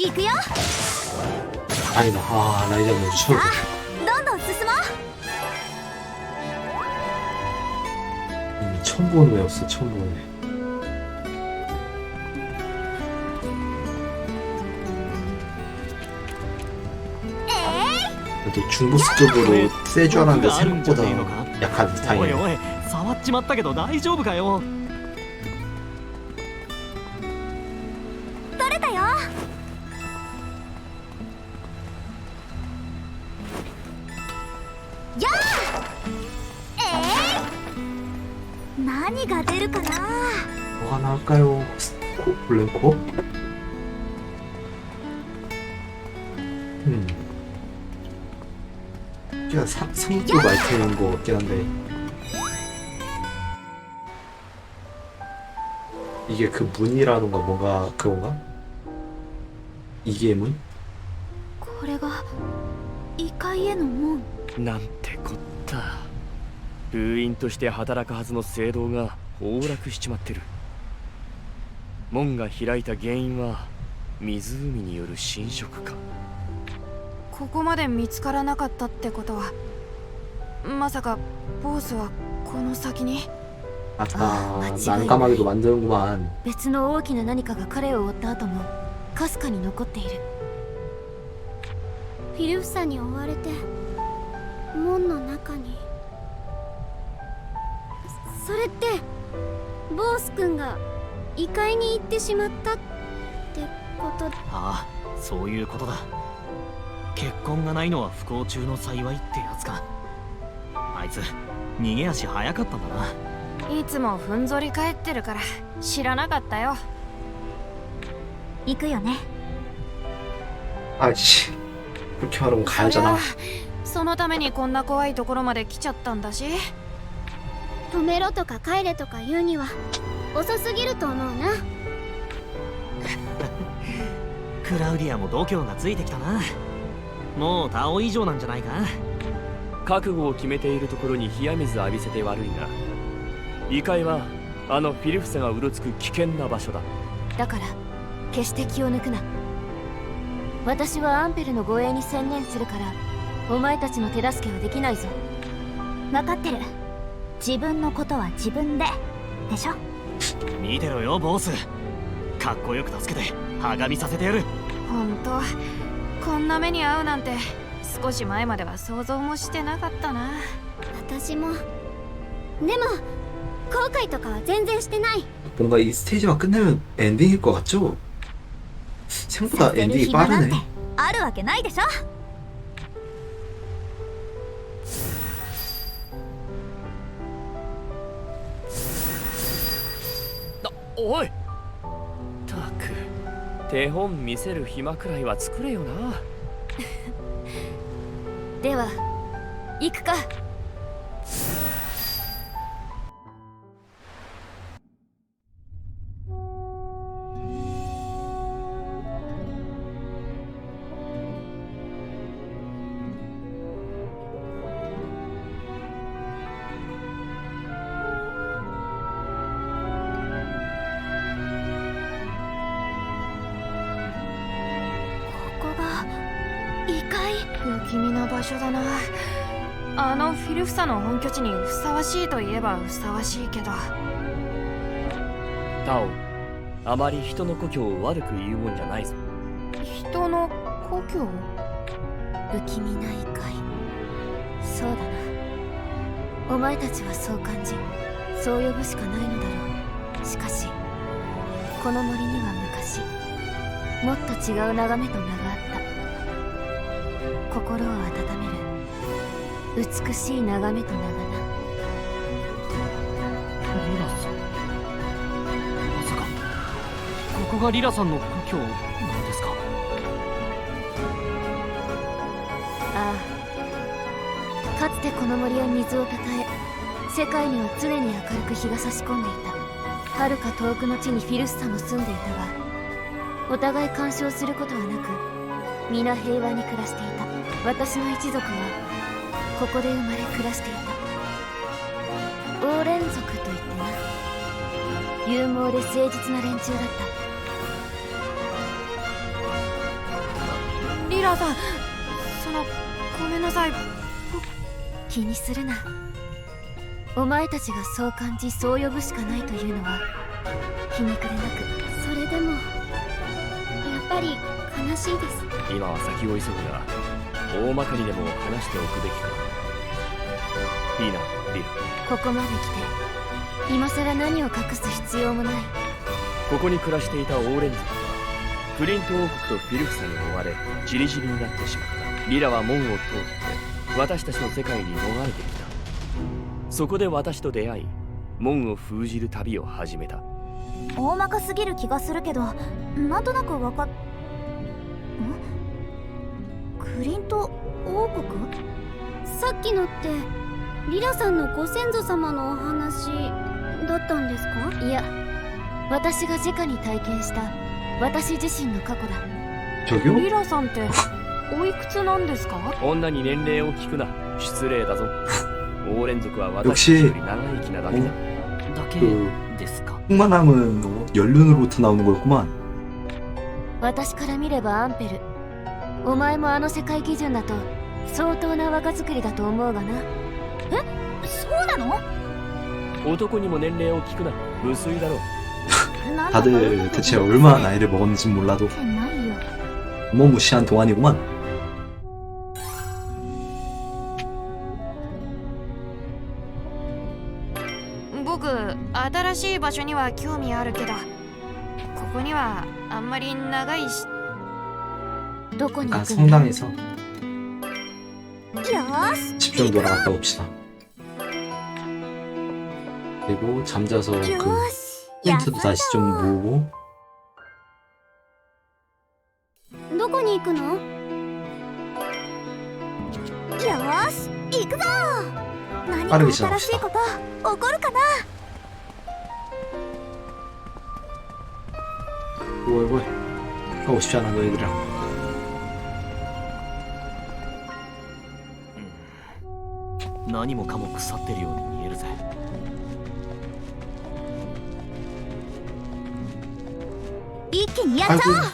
行くよ 아니다. 아, 라이자 먼저 처음. さあどんどん進もう 음, 처음 보는 애였어, 처음 보는 애. 그래도 중보스 쪽으로 세 줄 알았는데 생각보다 약한 おい 다행이네. おい触っちまったけど大丈夫かよ 그냥 사, 상급 아이템인 것 같긴 한데 이게 그 문이라던가 뭔가 그건가? 이게 문? これが異界への門なんてこった封印として働くはずの聖堂が崩落しちまってる門が開いた原因は湖による侵食かここまで見つからなかったってことは まさかボスはこの先に 아까 아, 맞지가 난감하게도 만드는구만 別の大きな何かが彼を追った後もかすかに残っているフィルフサに追われて門の中にそれってボース君が異界に行ってしまったってことああそういうことだ結婚がないのは不幸中の幸いってやつかあい つ逃げ足早かったんだないつもふんぞり返ってるから知らなかったよ行くよね 아이씨 그렇게 말하면 가야잖아 そのためにこんな怖いところまで来ちゃったんだし止めろとか帰れとか言うには遅すぎると思うなクラウディアも度胸がついてきたなもうタオ以上なんじゃないか 覚悟を決めているところに冷や水浴びせて悪いな。異界はあのフィルフサがうろつく危険な場所だ。だから決して気を抜くな。私はアンペルの護衛に専念するからお前たちの手助けはできないぞ。分かってる。自分のことは自分で。でしょ？見てろよボス。かっこよく助けてはがみさせてやる。ほんとこんな目に遭うなんて少し前までは想像もしてなかったな私もでも後悔とかは全然してない 뭔가 이 스테이지만 끝내면 엔딩일 것 같죠? 생각보다 엔딩이 빠르네 あるわけないでしょおいったく手本見せる暇くらいは作れよな では行くか。異界不気味な場所だな。あのフィルフサの本拠地にふさわしいといえばふさわしいけど。タオあまり人の故郷を悪く言うもんじゃないぞ。人の故郷？不気味な異界そうだな。お前たちはそう感じ。そう呼ぶしかないのだろう。しかしこの森には昔もっと違う眺めと名があった心を温める。美しい眺めと名がな。リラさんまさか。ここがリラさんの故郷なんですか？ああ。かつてこの森は水をたたえ世界には常に明るく日が差し込んでいた。遥か遠くの地にフィルスサも住んでいたがお互い干渉することはなく皆平和に暮らしていた私の一族はここで生まれ暮らしていた。オーレン族といってな。勇猛で誠実な連中だった。ラさんそのごめんなさい。気にするな。お前たちがそう感じそう呼ぶしかないというのは皮肉でなく。それでもやっぱり悲しいです。今は先を急ぐが大まかにでも話しておくべきか。いいなリラここまで来て今さら何を隠す必要もない。ここに暮らしていたオーレンズはクリント王国とフィルフサに追われ散り散りになってしまった。リラは門を通って私たちの世界に逃れてきた。そこで私と出会い門を封じる旅を始めた。大まかすぎる気がするけどなんとなくわかっん？クリント王国さっきのってリラさんのご先祖様のお話だったんですかいや私が直に体験した私自身の過去だ 저기요? リラさんっておいくつなんですか女に年齢を聞くな失礼だぞオーレン族は私たちより長生きなだけだだけうですか 흑마남은 어, 연륜으로부터 나오는 거였구만 私から見ればアンペル お前もあの世界基準だと相当な若作りだと思うがなそうなの男にも年齢を聞くな無粋だろうなんだか 다들 대체 얼마나 나이를 먹었는지 몰라도 ってないよ 어마무시한 동안이구만 どここにはあんまり長いしどこに行 아 くんだ 성당에서 よーし 집 좀 돌아갔다 옵시다 그리고 잠자서 よ 그 ーしや 힌트도 다시 좀 모으고 どこに行くのよーし行くぞ何か 빠르게 新しい 지나갑시다 こと起こるかな 뭐야 뭐야 가고 싶지 않아 너희들 何もかも腐ってるように見えるぜ一気にやっちゃ 아이고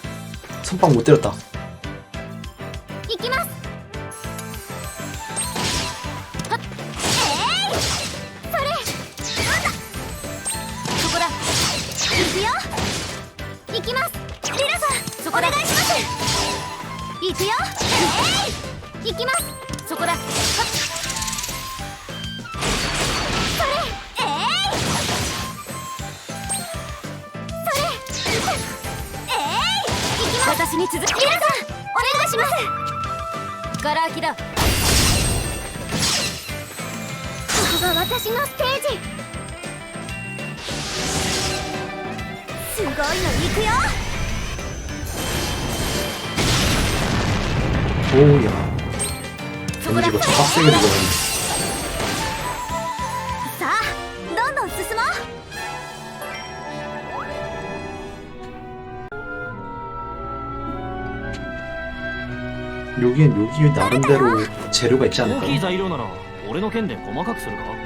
선빵 못 때렸다 こが私のステージすごいの行くよ 오야 そこだ 왠지 이거 더 빡세게 되거든 さあどんどん進もう 여기엔 여기 나름대로 재료가 있지 大きい 않을까? 材料なら俺の剣で細かくするか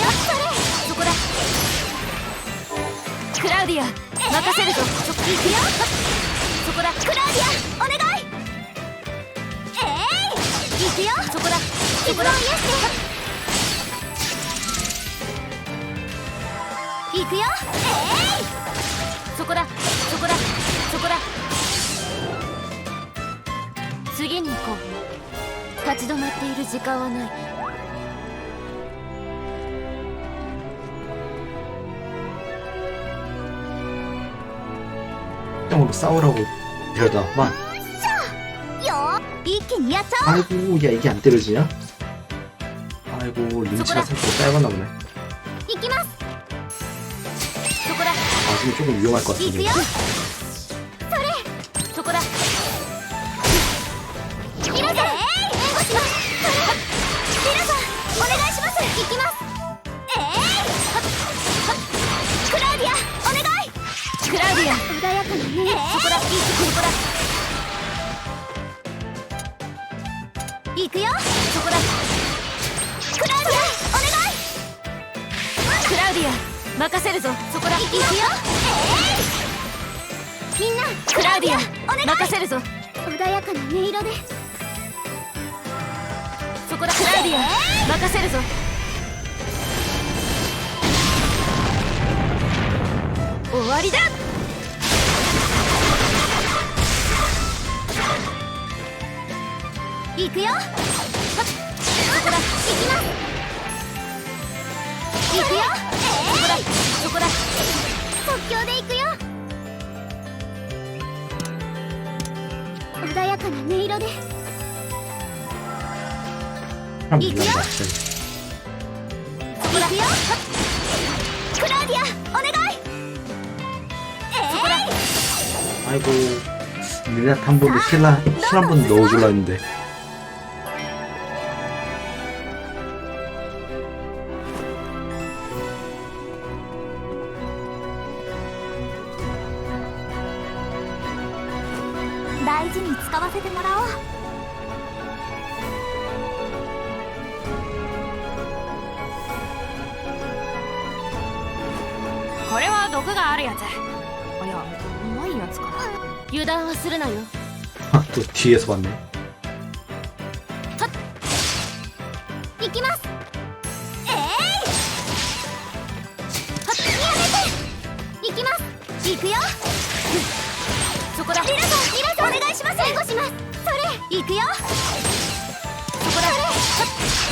よそれそこだ。クラウディア任せるぞ。そこ行くよ。そこだ。クラウディアお願い。えい。行くよ。そこだ。そこだ。癒して行くよ。えい。そこだ。そこだ。そこだ。次に行こう。立ち止まっている時間はない 사냥으로 싸우라고 이러다만 아이고 야 이게 안 때려지냐? 아이고 눈치가 생각보다 짧았나 보네. 나중에 아, 조금 위험할 것 같은데. せるぞ。終わりだ。行くよ。はっそこだ。行きます。行くよ。えいそこだ。即興で行くよ。穏やかな音色で。 아이고 니네 한 번도 신라 신한번 넣어주려 했는데. CS 版ね。行、くよそこださんお願い。します援護します。それ行くよ。そこだ。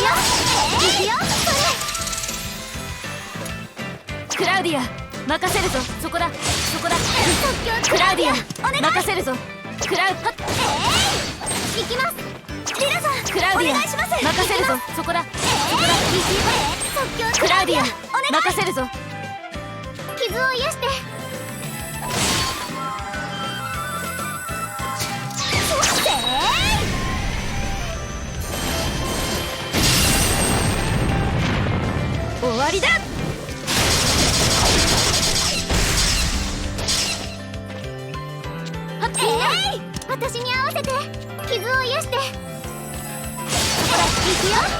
くよ。行くよ。それ。クラウディア任せるぞ。そこだ。そこだ。クラウディアお願い。任せるぞ。クラウはっ。えい行きます。リラさんクラウディアお願いします。任せるぞ。そこだ。えい即興クラウディアお願い。任せるぞ。傷を癒してわりだ。い！私に合わせて。傷を癒して。ほら行くよ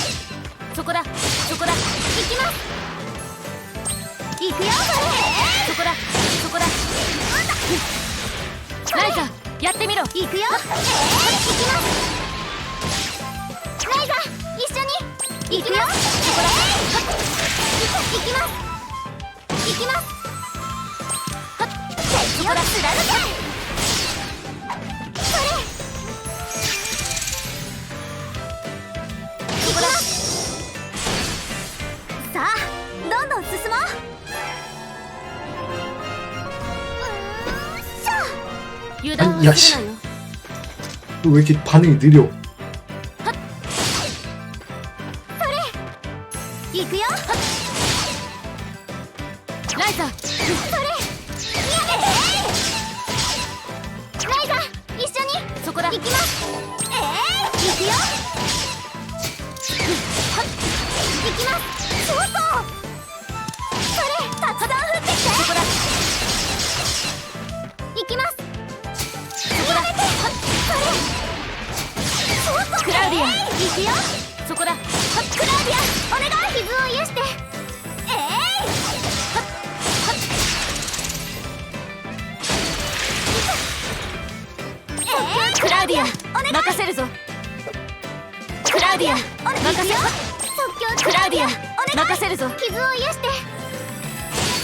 ろ行くよ。えー、行きます。ライザ一緒に。行くよ行きます。行きます。はっ敵を貫けそれ。行きます。さあどんどん進もう。うーんし。 왜 이렇게 반응이 느려?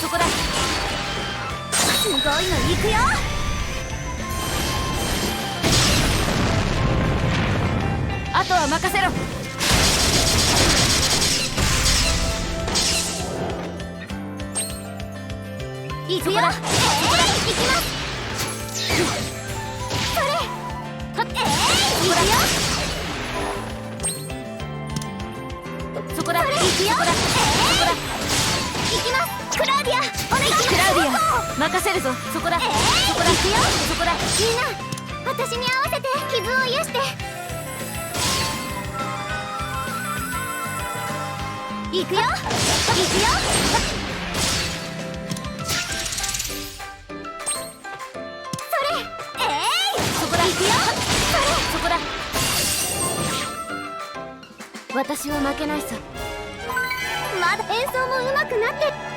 そこだ。すごいの行くよ。あとは任せろ。行くよ。えい行きますそれはっえい行くよ。そこだ。行くよ行きますクラウディアお願いクラウディア任せるぞ。そこだ。えいそこだ。行くよ。そこだ。みんな私に合わせて傷を癒して。行くよ。行くよ。それえい！そこだ。行くよ。そこだ。私は負けないさまだ。演奏も上手くなって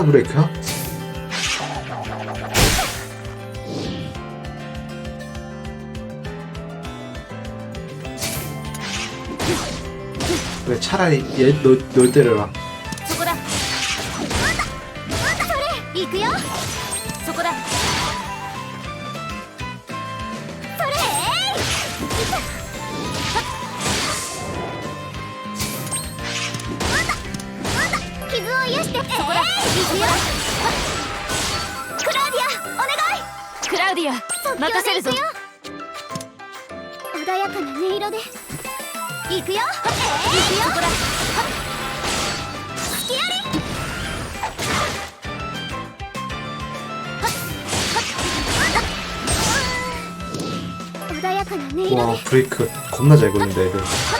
싹다 브레이크야? 왜 차라리 얘널 때려라 ウディア任せるぞ。穏やかな音色で。行くよ、えー、行くよ。こらわあ、イク。こんなじゃいだ。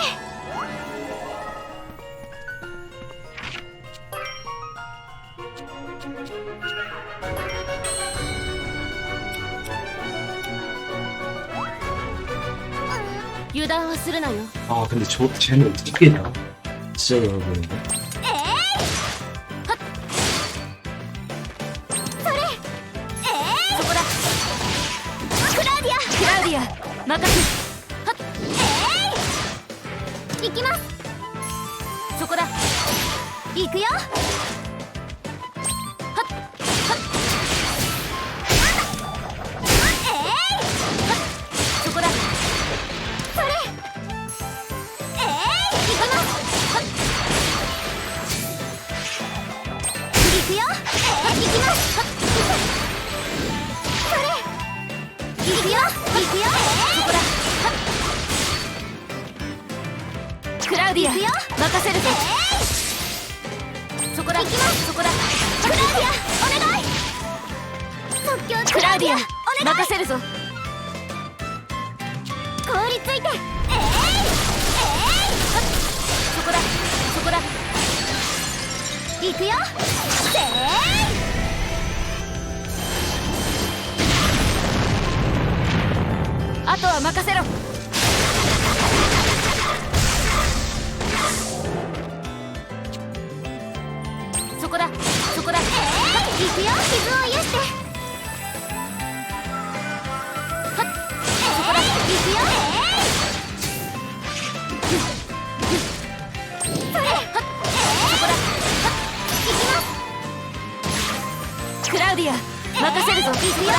油断はするなよ 아 근데 저 쟤는 어떻게 냐 진짜 열어 보 クラウディア任せるぞそこだ。行きます。そこだ。クラウディアお願い。即興クラウディアお願い。任せるぞ。凍りついて。えいそこだ。そこだ。えい行くよ。せーあとは任せろこだ。そこだ。い！行くよ。傷を癒して。はっ。そこだ。行くよ。そこだ。はっ。行きます。クラウディア任せるぞ。行くよ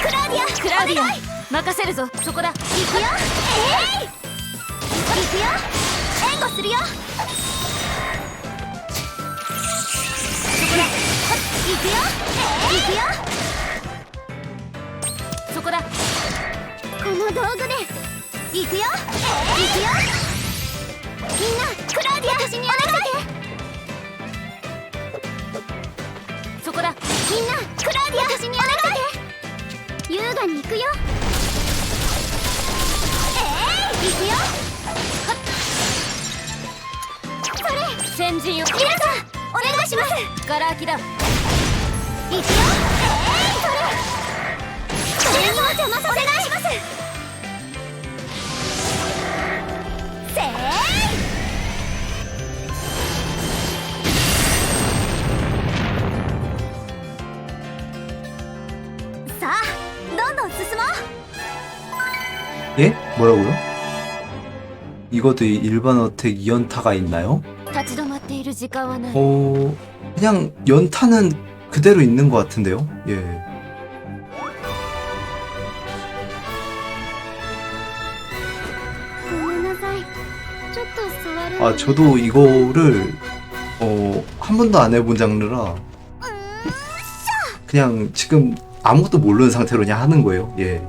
クラウディアクラウディア任せるぞ。そこだ。行くよ。えい行くよ。援護するよ。そこだ。行くよ。行くよそこだ。この道具で。行くよ。行くよ。みんなクラウディア私にお願い。そこだ。みんなクラウディア私にお願い優雅に行くよ。えい行くよ。それ先陣を皆さんお願いします。ガラ空きだ。行くよ。えいそれ。それも邪魔させお願いします。 예? 뭐라고요? 이것도 일반 어택 2연타가 있나요? 어... 그냥 연타는 그대로 있는 것 같은데요? 예. 아 저도 이거를 어, 한 번도 안 해본 장르라 그냥 지금 아무것도 모르는 상태로 그냥 하는 거예요. 예.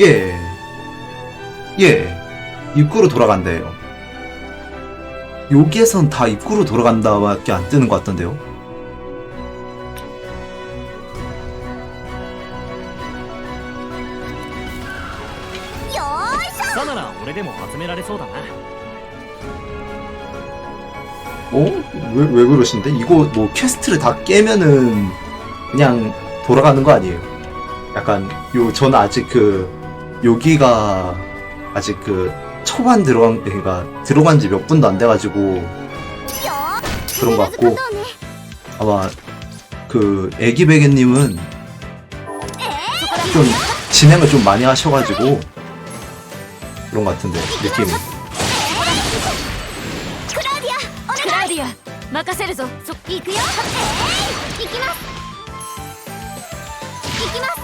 예. 예. 입구로 돌아간대요. 여기에선 다 입구로 돌아간다밖에 안 뜨는 것 같던데요. 어? 왜, 왜 그러신데? 이거 뭐 퀘스트를 다 깨면은 그냥 돌아가는 거 아니에요? 약간 요 저는 아직 그 여기가 아직 그 초반 들어간 그러니까 들어간 지 몇 분도 안 돼가지고 그런 것 같고. 아마 그 애기 베개님은 좀 진행을 좀 많이 하셔가지고 그런 것 같은데 느낌 ク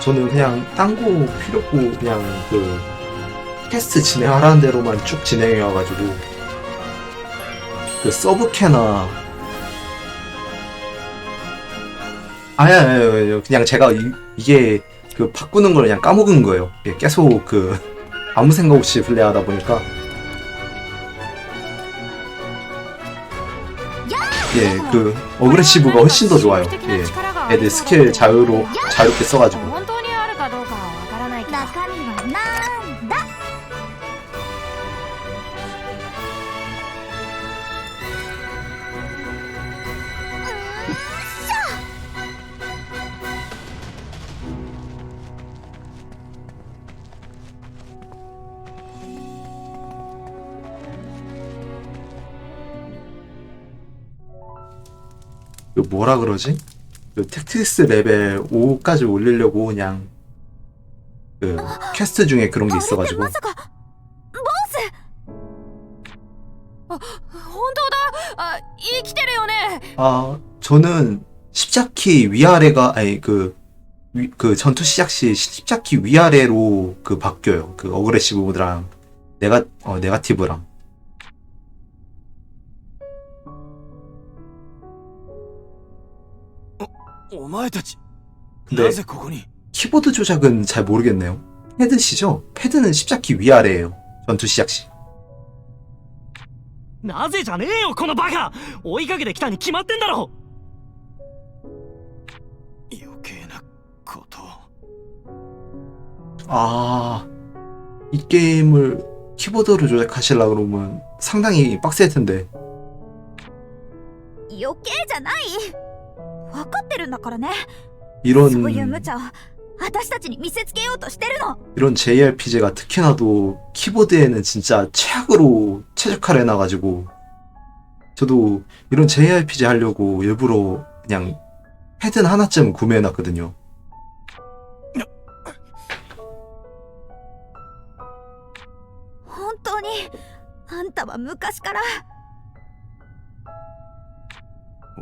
저는 그냥 딴거 필요 없고 그냥 그 테스트 진행하라는 대로만 쭉 진행해 와가지고 그 서브캐나 아니 아니 아니 그냥 제가 이, 이게 그 바꾸는 걸 그냥 까먹은 거예요. 이게 계속 그 아무 생각 없이 플레이하다 보니까. 예 그 어그레시브가 훨씬 더 좋아요. 예 애들 스킬 자유로 자유롭게 써가지고 그 뭐라 그러지? 그 텍티스 레벨 5까지 올리려고 그냥 그 퀘스트 중에 그런 게 あれって 있어가지고 まさかボスあ本当だあ生きてるよね 아 저는 십자키 위아래가 아니 그, 위- 그 전투 시작 시 십자키 위아래로 그 바뀌어요 그 어그레시브 모드랑 네가 어 네가티브랑 근데 なぜここに 키보드 조작은 잘 모르겠네요 패드시죠? 패드는 십자키 위아래예요 전투 시작 시 なぜじゃねえよこのバカ追いかけてきたに決まってんだろ余計なことを 아, 이 게임을 키보드로 조작하시려 그러면 상당히 빡셀 텐데. 余計じゃない 分かってるんだからね 이런 そういう無茶を私たちに見せつけようとしてるの 이런 JRPG가 특히나도 키보드에는 진짜 최악으로 최적화를 해놔가지고 저도 이런 JRPG 하려고 일부러 그냥 패드 하나쯤 구매해놨거든요. 本当にあんたは昔から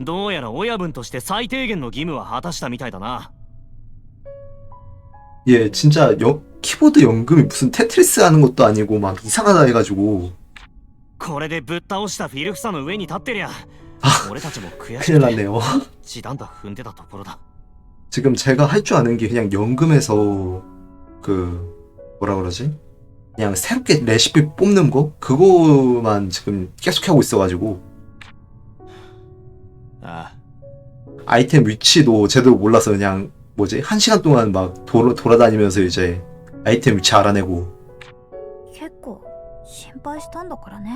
どうやら親分として最低限の義務は果たしたみたいだな 예, 진짜 여- 키보드 연금이 무슨 테트리스 하는 것도 아니고 막 이상하다 해가지고 これでぶっ倒したフィルフサの上に立ってりゃ俺たちも悔し 큰일 くて 났네요. 地団打踏んでたところだ 지금 제가 할 줄 아는 게 그냥 연금에서 그 뭐라 그러지? 그냥 새롭게 레시피 뽑는 거 그거만 지금 계속 하고 있어가지고 ああ 아이템 위치도 제대로 몰라서 그냥 뭐지 한 시간 동안 막 돌아, 돌아다니면서 이제 아이템 위치 알아내고 結構心配したんだからね